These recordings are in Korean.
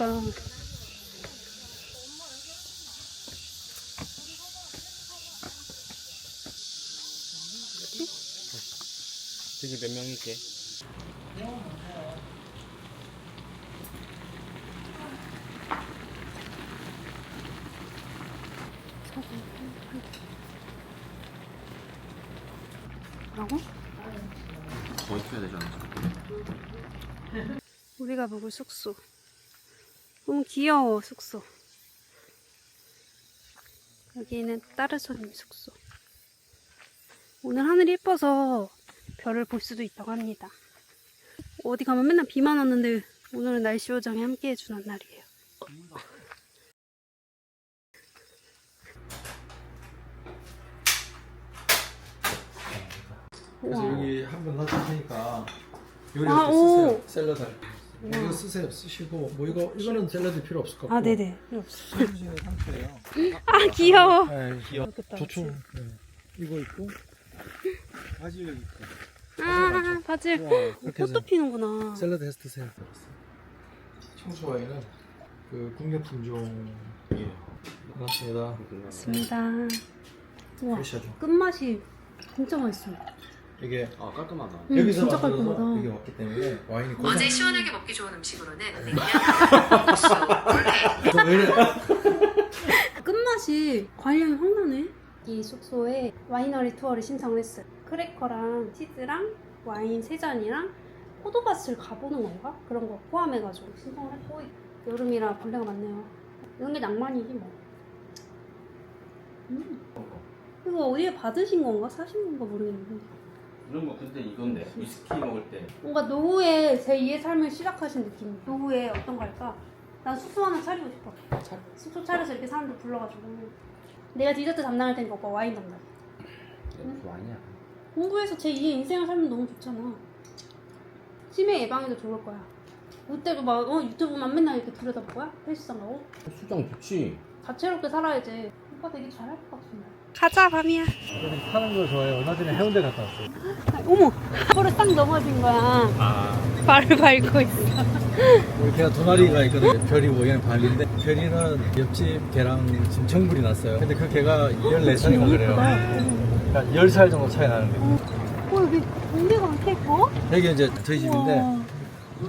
이쁘다. 저기 몇명 있게? 뭐라고? 더 있어야 되지 않나? 우리가 묵을 숙소. 귀여워, 숙소. 여기는 따르손님 숙소. 오늘 하늘이 예뻐서 별을 볼 수도 있다고 합니다. 어디 가면 맨날 비만 왔는데 오늘은 날씨 요정이 함께 해주는 날이에요. 그래서 우와. 여기 한번 놔줄 테니까 요리 아, 쓰세요. 오. 샐러드 할 때. 이거 쓰세요. 쓰시고 뭐 이거 이거는 샐러드 필요 없을 것 같고. 아, 네네. 필요 없어. 상태예요. 아, 귀여워. 네, 그렇겠다. 좋죠. 네. 이거 있고 바질 있고. 아, 바질. 우와, 그렇게 꽃도 피는구나. 샐러드 해서 드세요. 청수 와인은 그 국내 품종이에요. 반갑습니다. 맞습니다. 우와, 프레시하죠. 끝맛이 진짜 맛있어요. 이게 아 깔끔하다. 음, 여기서 진짜 깔끔하다. 이게 왔기 때문에 와인이 고장. 어제 시원하게 먹기 좋은 음식으로는 냉면, 저왜 이래? 끝맛이 과일향이 확 나네. 이 숙소에 와이너리 투어를 신청을 했어요. 크래커랑 치즈랑 와인 세 잔이랑 포도밭을 가보는 건가? 그런 거 포함해가지고 신청을 했고 여름이라 벌레가 많네요. 이런 게 낭만이지 뭐. 음. 이거 어디에 받으신 건가? 사신 건가 모르겠는데. 이런 거 근데 이건 데 위스키 먹을 때 뭔가 노후에 제2의 삶을 시작하신 느낌. 노후에 어떤 거 할까? 난 숙소 하나 차리고 싶어. 숙소 차려서 이렇게 사람들 불러가지고. 내가 디저트 담당할 테니까 오빠 와인 담당. 그거 아니야. 공부해서 제2의 인생을 살면 너무 좋잖아. 치매 예방에도 좋을 거야. 그때도 막 어, 유튜브만 맨날 이렇게 들여다볼 거야? 헬스장 가고? 수정 좋지. 다채롭게 살아야지. 오빠 되게 잘할 것 같은데. 가자, 밤이야. 타는 거 좋아해요. 얼마 전에 해운대 갔다 왔어요. 어머! 코를 딱 넘어진 거야. 아 발을 밟고 있어. 우리 개가 두 마리가 있거든요. 별이고 얘는 발인데 별이는 옆집 개랑 지금 정불이 났어요. 근데 그 개가 14살인가 그래요. 그러니까 10살 정도 차이 나는데. 어, 여기 공기가 이렇게 예뻐? 여기 이제 저희 집인데 우와.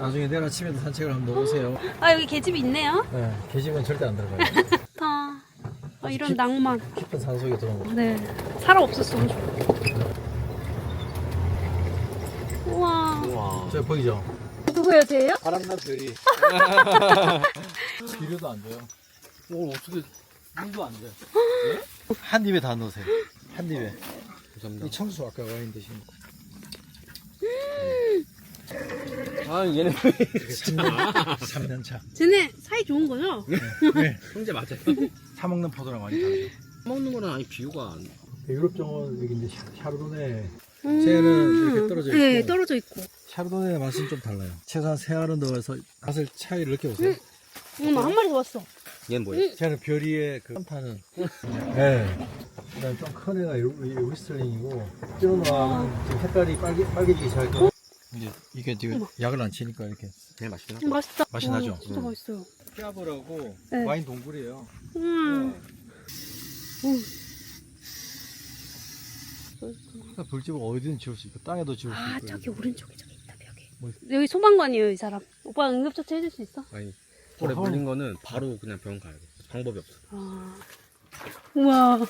나중에 내일 아침에도 산책을 한번 오세요. 아, 여기 계집이 있네요. 네, 계집은 절대 안 들어가요. 아, 이런 낭만. 깊은 산속에 들어온 거. 네. 살아 없었으면 좋겠다. 우와. 우와. 저 보이죠? 누구예요, 쟤예요? 바람난 별이. 비료도 안 줘요. 이걸 어떻게 물도 안 줘요. 한 입에 다 넣으세요. 한 입에. 감사합니다. 이 청수 아까 와인 드신 거. 아 얘는 3년, 3년 차. 쟤네 사이 좋은 거죠? 네. 형제 맞아요. 사 먹는 포도랑 많이 다르죠. 먹는 거는 아니 비유가 안. 유럽 정원 여기 이제 샤- 샤르도네. 음. 쟤는 이렇게 떨어져 있고. 네, 떨어져 있고. 샤르도네 맛은 좀 달라요. 최소한 세 알은 넣어서 맛을 차이를 느껴보세요. 어머, 한 마리 더 왔어. 얘는 뭐야? 쟤는 별이의 그 한타는. 네. 그다음 좀큰 애가 위스틀링이고 찌르노아는 지금 색깔이 빨개, 빨개지기 시작했고 이제 이게 지금. 약을 안 치니까 이렇게 제일 맛있긴 음, 하다. 맛있다. 맛이 와, 나죠? 진짜 음. 맛있어요. 피아브라고 네. 와인 동굴이에요. 음. 음. 그러니까 벌집을 어디든 지을 수 있고 땅에도 지을 수 아, 있고. 저기 오른쪽에 저기 있다, 벽에. 뭐 여기 소방관이에요, 이 사람. 오빠 응급처치 해줄 수 있어? 아니 볼에 어허. 물린 거는 바로 그냥 병원 가야 돼. 방법이 없어. 아. 우와.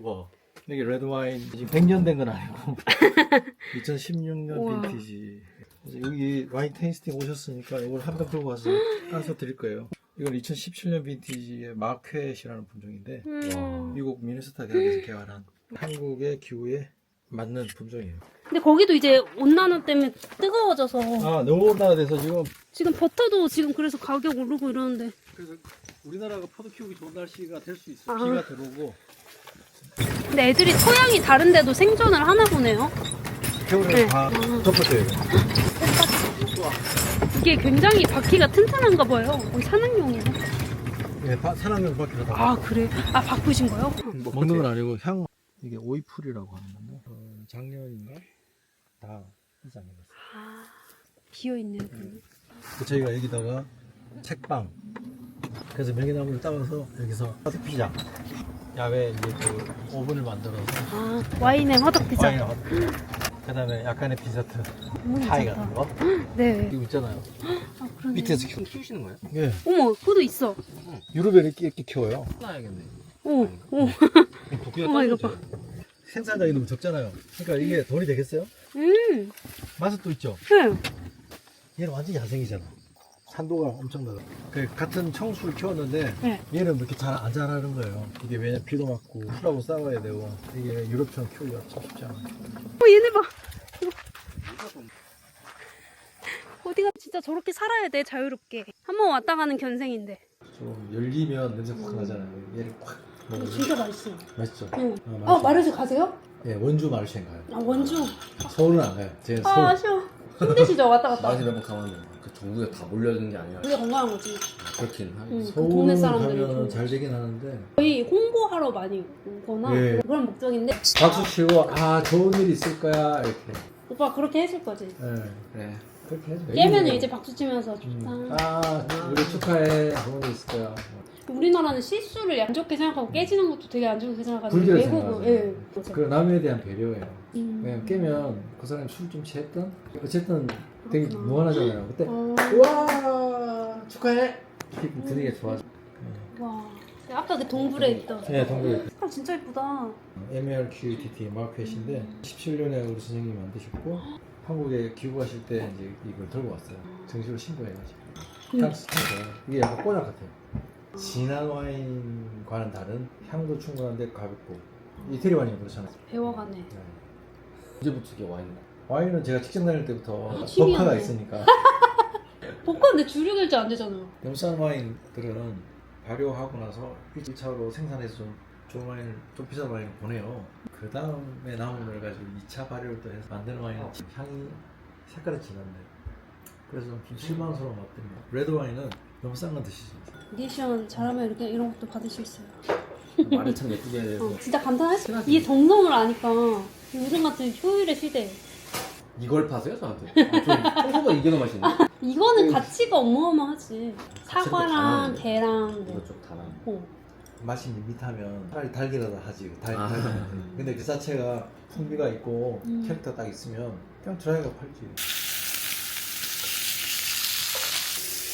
와. 이게 레드 와인 지금 100년 된 건 아니고 2016년 우와. 빈티지. 그래서 여기 와인 테이스팅 오셨으니까 이걸 한병 끌고 와서 까서 드릴 거예요. 이건 2017년 빈티지의 마켓이라는 품종인데 음. 미국 미네소타 대학에서 개발한 한국의 기후에 맞는 품종이에요. 근데 거기도 이제 온난화 때문에 뜨거워져서 아 너무 온난화돼서 지금 지금 버터도 지금 그래서 가격 오르고 이러는데 그래서 우리나라가 포도 키우기 좋은 날씨가 될 수 있어. 아. 비가 들어오고 근데 애들이 토양이 다른데도 생존을 하나 보네요. 겨울에 네. 다 덮어줘요. 이게 굉장히 바퀴가 튼튼한가 봐요. 거의 산악용이네. 네, 바- 산악용 밖에 다아 그래? 아 바꾸신 거요? 먹는 건 아니고 향 이게 오이풀이라고 하는 건데 어, 작년인가 다 이장해봤어요. 아 비어 있네요. 그 저희가 여기다가 책방. 그래서 명이나무를 따와서 여기서 피자. 야외 이제 그 오븐을 만들어서 아 와인의 화덕 피자. 와인을 화덕 피자. 그다음에 약간의 디저트 너무 파이 괜찮다. 같은 거. 네. 이거 있잖아요. 아 그러네. 밑에서 키우. 키우시는 거예요? 예. 어머 그도 있어. 유럽에 이렇게, 이렇게 키워요. 나야겠네. 오 오. 도끼가 어머, 이거 떨어져. 생산량이 너무 적잖아요. 그러니까 이게 돈이 되겠어요? 음. 맛은 또 있죠. 네. 얘는 완전 야생이잖아. 산도가 엄청나다. 그 같은 청수를 키웠는데 네. 얘는 이렇게 잘 안 자라는 거예요. 이게 왜냐 비도 맞고 풀하고 싸워야 되고 이게 유럽처럼 키우기가 참 쉽지 않아. 어 얘네 봐. 어디가 진짜 저렇게 살아야 돼 자유롭게. 한번 왔다 가는 견생인데. 좀 열리면 냄새 확 나잖아요. 얘를 확 이거 먹으면 진짜 맛있어. 맛있죠. 응. 어, 아 마르시 가세요? 예, 원주 마르셴 가요. 아 원주. 서울은 안 가요. 제아 서울. 아쉬워. 힘드시죠 왔다 갔다. 많이 몇번 가봤는데 그 전국에 다 몰려드는 게 아니라 그게 건강한 거지. 그렇긴 하지. 응. 그 동네 사람들이 가면 좀- 잘 되긴 하는데 거의 홍보하러 많이 오거나 예. 그런 목적인데 박수 치고 아 좋은 일 있을 거야 이렇게. 오빠 그렇게 해줄 거지. 예, 그래. 그렇게 해줘. 깨면 이제 박수 치면서 음. 좋다. 아 우리 축하해 좋은 일 있을 거야. 우리나라는 실수를 안 좋게 생각하고 깨지는 것도 되게 안 좋게 생각하는데 외국은 생각하죠. 예. 그 남에 대한 배려예요. 음. 그냥 깨면 그 사람이 술 좀 취했던 어쨌든 되게. 무한하잖아요. 그때 어, 우와 축하해 이렇게 분위기가 좋아져. 와. 아까 그 동굴에 있던. 네, 동굴에. 색깔 진짜 예쁘다. MLQTT 마켓인데 17년에 우리 선생님이 만드셨고 한국에 귀국하실 때 이제 이걸 들고 왔어요. 정식으로 신고해가지고. 음. 향수. 이게 약간 꼬냑 같아요. 진한 와인과는 다른 향도 충분한데 가볍고 이태리 와인이 그렇잖아요. 배워가네. 네. 언제부터 이게 와인? 와인은 제가 직장 다닐 때부터 아, 취미였네. 버카가 있으니까 볶았는데 주류 결제 안 되잖아. 싼 와인들은 발효하고 나서 1차로 생산해서 좀 좋은 와인을 좀 비싼 와인을 보내요. 그 다음에 남은 걸 가지고 2차 발효를 또 해서 만드는 와인은 향이 색깔이 진한데 그래서 좀 실망스러운 맛들이 레드 와인은 너무 싼 건 드시지 마세요. 리액션 잘하면 이렇게 이런 것도 받을 수 있어요. 말을 참 예쁘게 해서 어, 진짜 감탄할 수. 이게 정성을 아니까 요즘 같은 효율의 시대. 이걸 파세요 저한테? 아, 좀 청소가 이게 더 맛있네. 이거는 가치가 어마어마하지. 사과랑 이거 뭐. 좀 달아. 어. 맛이 밋밋하면 차라리 달기라도 하지 달, 아. 근데 그 자체가 풍미가 있고 음. 캐릭터 딱 있으면 그냥 드라이가 팔지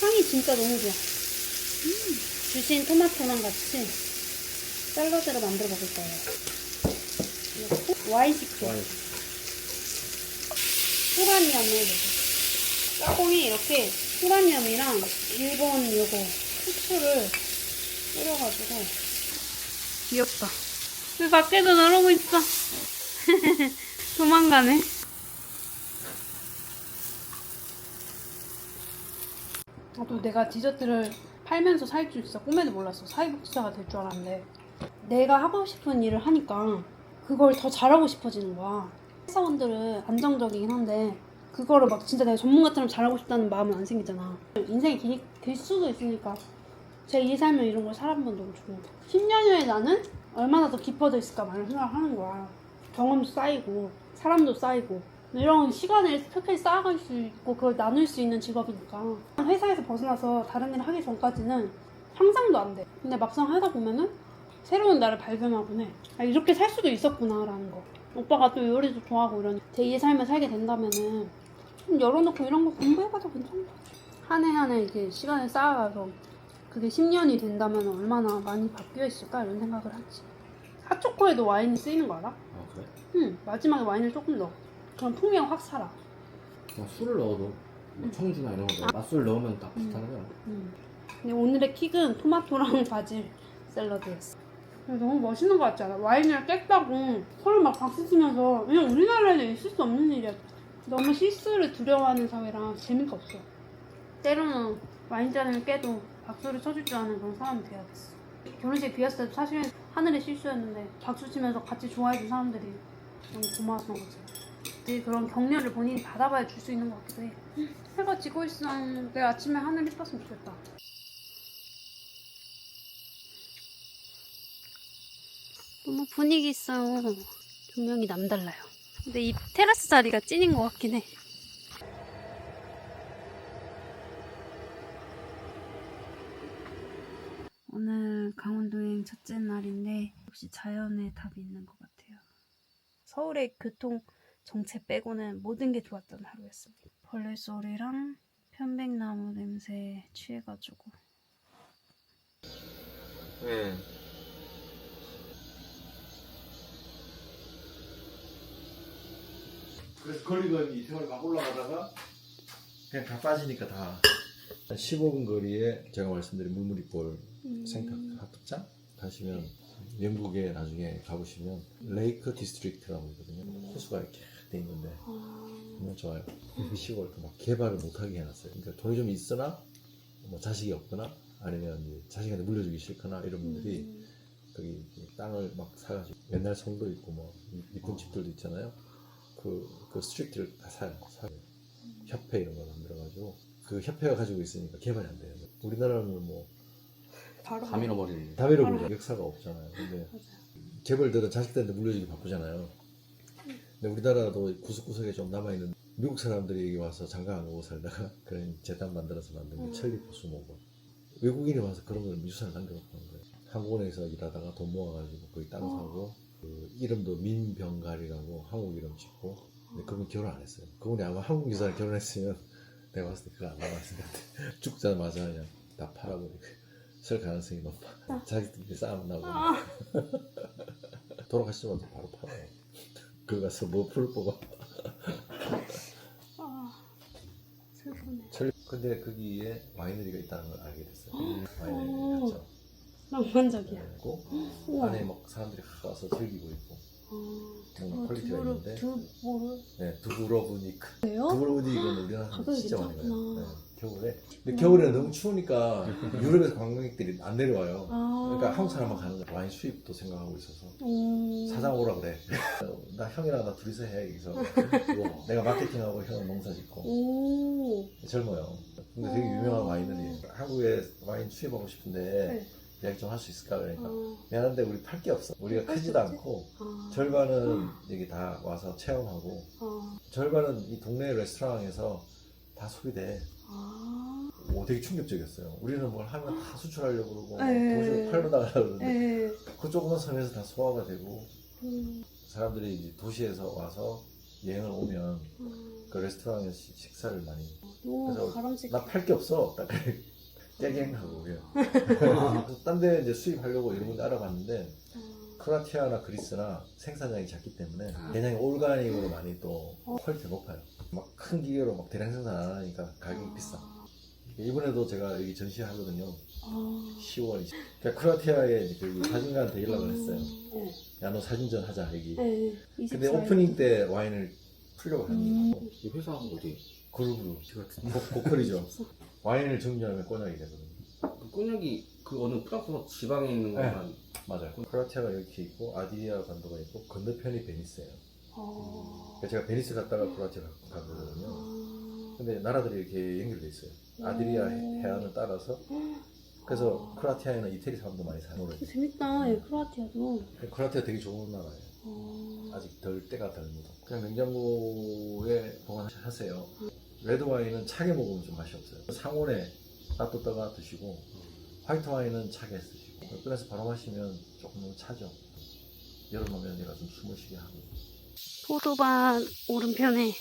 향이 진짜 너무 좋아. 음, 주신 토마토랑 같이 샐러드를 만들어 먹을 거예요. 이거 와인 식초. 후라니암을 넣어. 짜공이 이렇게 후라니암이랑 일본 요거 후추를 뿌려가지고 귀엽다. 왜 밖에도 나르고 있어? 도망가네. 나도 내가 디저트를 팔면서 살 줄 있어. 꿈에도 몰랐어. 사회복지사가 될 줄 알았는데. 내가 하고 싶은 일을 하니까 그걸 더 잘하고 싶어지는 거야. 회사원들은 안정적이긴 한데 그거를 막 진짜 내가 전문가처럼 잘하고 싶다는 마음은 안 생기잖아. 인생이 길, 길 수도 있으니까 제이 삶을 이런 걸 살아보면 너무 좋은 거야. 10년 후에 나는 얼마나 더 깊어져 있을까 많은 생각을 하는 거야. 경험도 쌓이고 사람도 쌓이고 이런 시간을 끝까지 쌓아갈 수 있고 그걸 나눌 수 있는 직업이니까 회사에서 벗어나서 다른 일을 하기 전까지는 상상도 안 돼. 근데 막상 하다 보면은 새로운 나를 발견하곤 해. 아, 이렇게 살 수도 있었구나라는 거. 오빠가 또 요리도 좋아하고 이런 제2의 삶을 살게 된다면은 좀 열어놓고 이런 거 공부해봐도 같아. 한해 한 해 이렇게 시간을 쌓아가서 그게 10년이 된다면 얼마나 많이 바뀌어 있을까 이런 생각을 하지. 핫초코에도 와인이 쓰이는 거 알아? 아 그래? 응, 마지막에 와인을 조금 넣어. 그럼 풍미가 확 살아. 뭐 술을 넣어도 뭐 청주나 이런 거 맛술 넣으면 딱 비슷하는 거야. 음. 근데 오늘의 킥은 토마토랑 바질 샐러드였어. 근데 너무 멋있는 것 같지 않아? 와인을 깼다고 서로 막 박수 치면서 그냥 우리나라에는 있을 수 없는 일이야. 너무 실수를 두려워하는 사회라 재미가 없어. 때로는 와인잔을 깨도 박수를 쳐줄 줄 아는 그런 사람이 돼야겠어. 결혼식 비었을 때도 사실 하늘의 실수였는데 박수 치면서 같이 좋아해준 사람들이 너무 고마웠던 거지. 되게 그런 격려를 본인이 받아봐야 줄 수 있는 것 같기도 해. 해가 지고 있어. 내일 아침에 하늘 이뻤으면 좋겠다. 너무 분위기 있어요. 조명이 남달라요. 근데 이 테라스 자리가 찐인 것 같긴 해. 강원도 여행 첫째 날인데 역시 자연의 답이 있는 것 같아요. 서울의 교통 정체 빼고는 모든 게 좋았던 하루였습니다. 벌레 소리랑 편백나무 냄새에 취해가지고 네. 그래서 거리가 이 세월 막 올라가다가 그냥 다 빠지니까 다 15분 거리에 제가 말씀드린 물무리골 음. 생태 학습장 가시면 영국에 나중에 가보시면 레이크 디스트릭트라고 있거든요 호수가 이렇게 돼 있는데 아, 정말 좋아요 시골 막 개발을 못하게 해놨어요 그러니까 돈이 좀 있으나 뭐 자식이 없거나 아니면 이제 자식한테 물려주기 싫거나 이런 분들이 음. 거기 땅을 막 사가지고 옛날 성도 있고 뭐 이- 이쁜 집들도 있잖아요. 그, 그 스트리트를 다 사요. 사요. 협회 이런 거 만들어가지고 그 협회가 가지고 있으니까 개발이 안 돼요. 우리나라는 뭐 바로 다 밀어버리는. 다 밀어보죠. 역사가 없잖아요. 근데. 재벌들은 자식들한테 물려주기 바쁘잖아요. 근데 우리나라도 구석구석에 좀 남아있는 미국 사람들이 여기 와서 장가 안 가고 살다가 그런 재단 만들어서 만든 게 음. 천리포수 모고 외국인이 와서 그런 걸 유산을 남겨놓고 한 거예요. 한국에서 일하다가 돈 모아가지고 거기 땅 어. 사고 그 이름도 민병갈이라고 한국 이름 짓고 근데 그분 결혼 안 했어요. 그분이 아마 한국 여자를 결혼했으면 내가 봤을 때 그거 안 남았을 것 같아. 죽자마자 그냥 다 팔아버리고 설 가능성이 높아. 자기들끼리 싸움 나고 아, 돌아가시자마자 바로 팔아요. 그거 가서 뭐 풀 뽑아. 아, 슬프네. 철- 근데 거기에 와이너리가 있다는 걸 알게 됐어요. 오. 와이너리 갔죠. 낭만적이야. 그리고 우와. 안에 막 사람들이 와서 즐기고 있고 아, 뭔가 퀄리티가 두부르, 있는데 두부르. 네, 두브로브니크 왜요? 두브로브니크는 우리나라 사람 가격이 진짜 많이 가요. 네, 겨울에 근데 음. 겨울에는 너무 추우니까 유럽에서 관광객들이 안 내려와요 아. 그러니까 한국 사람만 가는 거야 와인 수입도 생각하고 있어서 오. 사장 오라 그래 나 형이랑 나 둘이서 해 여기서 내가 마케팅하고 형은 농사 짓고 오. 젊어요 근데 되게 유명한 와이너리에요 한국에 와인 수입하고 싶은데 네. 이야기 좀 할 수 있을까 그러니까 아, 미안한데 우리 팔 게 없어 우리가 크지도 없지? 않고 아. 절반은 여기 다 와서 체험하고 아. 절반은 이 동네 레스토랑에서 다 소비돼. 아. 오, 되게 충격적이었어요. 우리는 뭘 하면 다 수출하려고 그러고 네. 도시로 팔러 나가려고 그러는데 예. 그 조그만 섬에서 다 소화가 되고 음. 사람들이 이제 도시에서 와서 여행을 오면 아. 그 레스토랑에서 시- 식사를 많이 너무 그래서 바람직. 나 팔 게 없어. 딱 깨갱하고 그냥. 딴데 이제 수입하려고 이런 건 알아봤는데 아. 크로아티아나 그리스나 생산량이 작기 때문에 아. 대량의 올가닉으로 많이 또 어. 퀄리티가 높아요. 막 큰 기계로 막 대량 생산 안 하니까 가격이 아. 비싸. 이번에도 제가 여기 전시하거든요. 아. 10월 20일. 그러니까 크로아티아에 그 사진가한테 연락을 했어요. 네. 야, 너 사진전 하자, 여기. 네. 근데 오프닝 때 와인을 풀려고 음. 합니다. 이 회사 어디? 그룹으로. 고퀄이죠. 와인을 정리하면 꼬냑이 되거든요. 그 꼬냑이 그 어느 프랑스 지방에 있는 네. 것만. 맞아요. 크로아티아가 이렇게 있고, 아디리아 반도가 있고, 건너편이 베니스예요. 아. 그러니까 제가 베니스 갔다가 크로아티아 간 거거든요. 아. 근데 나라들이 이렇게 연결돼 있어요. 아드리아 음. 해안을 따라서. 그래서 크로아티아에는 이태리 사람도 많이 사는 거예요. 재밌다. 예, 크로아티아도. 크로아티아 되게 좋은 나라예요. 아. 아직 덜 때가 덜 묻어. 그냥 냉장고에 보관하세요. 레드 와인은 차게 먹으면 좀 맛이 없어요. 상온에 놔뒀다가 드시고 화이트 와인은 차게 드시고 꺼내서 바로 마시면 조금 차죠. 오면 얘가 좀 숨을 쉬게 하고. 포도밭 오른편에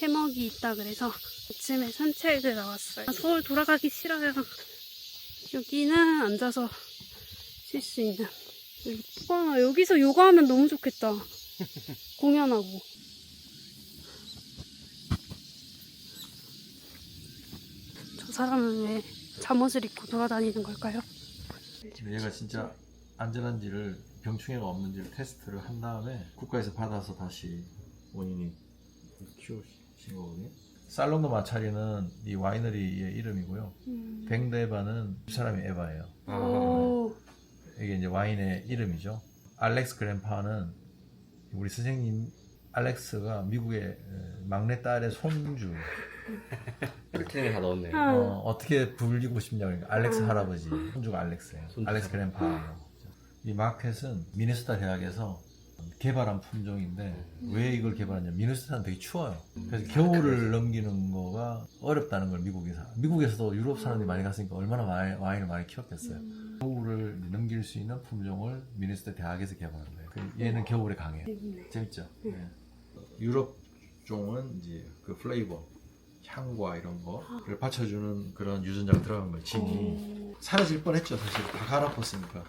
해먹이 있다 그래서 아침에 산책을 나왔어요. 아, 서울 돌아가기 싫어요. 여기는 앉아서 쉴 수 있는. 와, 여기서 요가하면 너무 좋겠다. 공연하고. 사람은 왜 잠옷을 입고 돌아다니는 걸까요? 얘가 진짜 안전한지를 병충해가 없는지를 테스트를 한 다음에 국가에서 받아서 다시 원인이 키우신 거거든요. 살롱도 마차리는 이 와이너리의 이름이고요. 음. 뱅데바는 이 사람이 에바예요. 아. 오, 이게 이제 와인의 이름이죠. 알렉스 그랜파는 우리 선생님 알렉스가 미국의 에, 막내 딸의 손주. 마케팅에 다 넣었네. 아. 어, 어떻게 불리고 싶냐 그러니까 알렉스 아. 할아버지 손주가 알렉스예요. 손주. 알렉스 그랜파. 이 마켓은 미네소타 대학에서 개발한 품종인데 왜 이걸 개발하냐? 미네소타는 되게 추워요. 그래서 겨울을 넘기는 거가 어렵다는 걸 미국에서 미국에서도 유럽 사람들이 많이 갔으니까 얼마나 와인, 와인을 많이 키웠겠어요. 겨울을 넘길 수 있는 품종을 미네소타 대학에서 개발한 거예요. 그 얘는 겨울에 강해요. 재밌죠? 네. 유럽 종은 이제 그 플레이버, 향과 이런 거를 받쳐주는 그런 유전자가 들어간 거예요. 진이 사라질 뻔했죠. 사실 다 갈아엎었으니까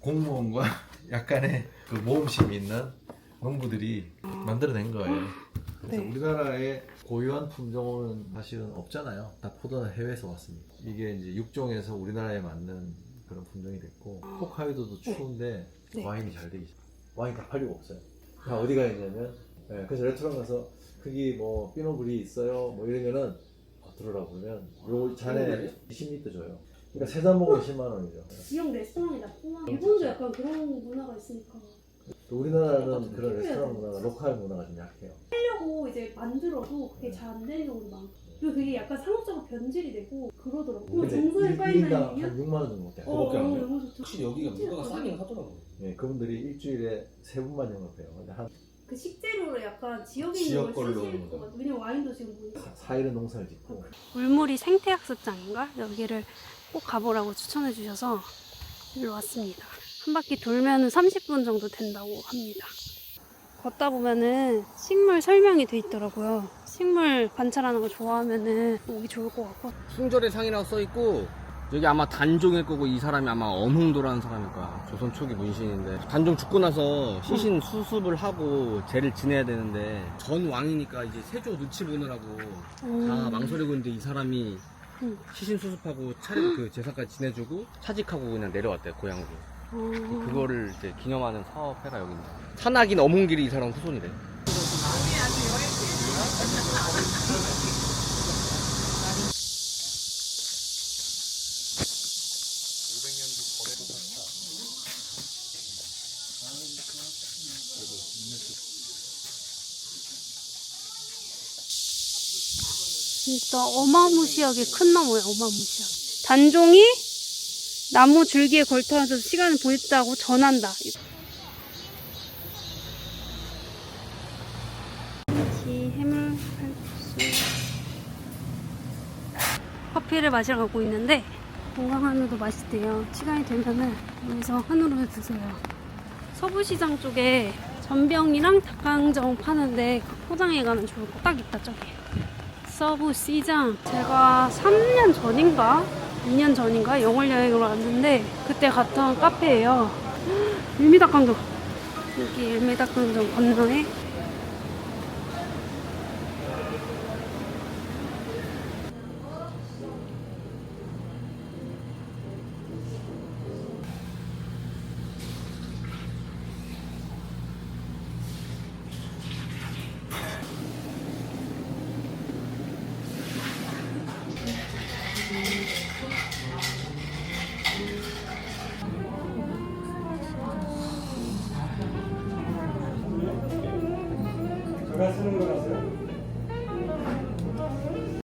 공무원과 약간의 그 모험심이 있는 농부들이 만들어낸 거예요. 그래서 네. 우리나라에 고유한 품종은 사실은 없잖아요. 다 포도는 해외에서 왔습니다. 이게 이제 육종에서 우리나라에 맞는 그런 품종이 됐고 홋카이도도 추운데 네. 와인이 잘 되기 시작. 와인 다 팔리고 없어요. 다 어디 가 있냐면 예, 그래서 레스토랑 가서 거기 뭐 피노블이 있어요. 뭐 이러면은 어, 들어라 보면 요 잔에 20리터 줘요. 그러니까 세 잔 먹으면 10만 원이죠. 지역 레스토랑이 나쁘나? 일본도 약간 그런 문화가 있으니까 또 우리나라는 그런 레스토랑 문화가 로컬 문화가 좀 약해요. 하려고 이제 만들어도 그게 잘 안 되는 경우도 많고 그리고 그게 약간 상업적으로 변질이 되고 그러더라고 그럼 아니냐? 한 6만 원 정도 돼요. 어, 그거밖에 안 어, 돼요? 너무 여기가 물가가 싸긴 하더라고요. 예, 그분들이 일주일에 세 분만 영업해요. 근데 한 그 식재료를 약간 지역에 지역 있는 걸 걸로 쓰실 것 거. 같아 왜냐면 와인도 지금 보니까 4일은 농사를 짓고 물물이 생태학습장인가? 여기를 꼭 가보라고 추천해 주셔서 일로 왔습니다. 한 바퀴 돌면 30분 정도 된다고 합니다. 걷다 보면은 식물 설명이 돼 있더라고요. 식물 관찰하는 거 좋아하면은 오기 좋을 것 같고. 풍절의 상이라고 써 있고 여기 아마 단종일 거고 이 사람이 아마 엄흥도라는 사람일 거야 조선 초기 문신인데 단종 죽고 나서 시신 수습을 하고 죄를 지내야 되는데 전 왕이니까 이제 세조 눈치 보느라고 다 음. 망설이고 있는데 이 사람이 음. 시신 수습하고 차례 그 제사까지 지내주고 차직하고 그냥 내려왔대 고향으로 어. 그거를 이제 기념하는 사업회가 여기 있는 산악인 어문길이 이 사람 후손이래 진짜 어마무시하게 큰 나무야, 어마무시하게. 단종이 나무 줄기에 걸터앉아서 시간을 보냈다고 전한다. 지 해물. 커피를 마시러 가고 있는데 건강 한우도 맛있대요. 시간이 되면은 여기서 한우를 드세요. 서부시장 쪽에 전병이랑 닭강정 파는데 그 포장해 가면 좋을 거 딱 있다 저기. 서부 시장. 제가 3년 전인가? 2년 전인가? 영월 여행을 왔는데 그때 갔던 카페예요. 일미닭강정. 여기 일미닭강정 건너에